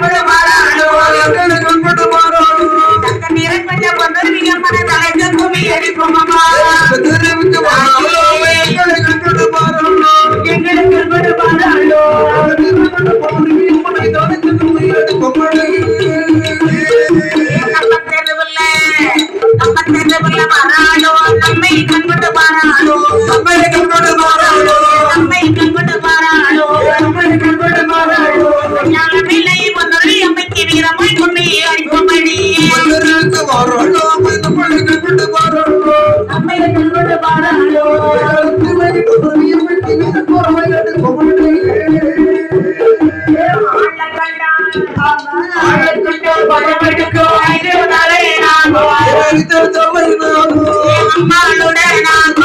கண்படு மாறாளோ கண்பட்டு மாறாளோ தக்க நீரை கொஞ்சம் கொண்டு அம்மனை தலைக்கு குமி அடிப்போமம்மா தெரிவித்து மாறாளோ எங்களை கண்பட்டு மாறாளோ எங்களுக்கு கண்படு மாறாளோ நம்ம நான்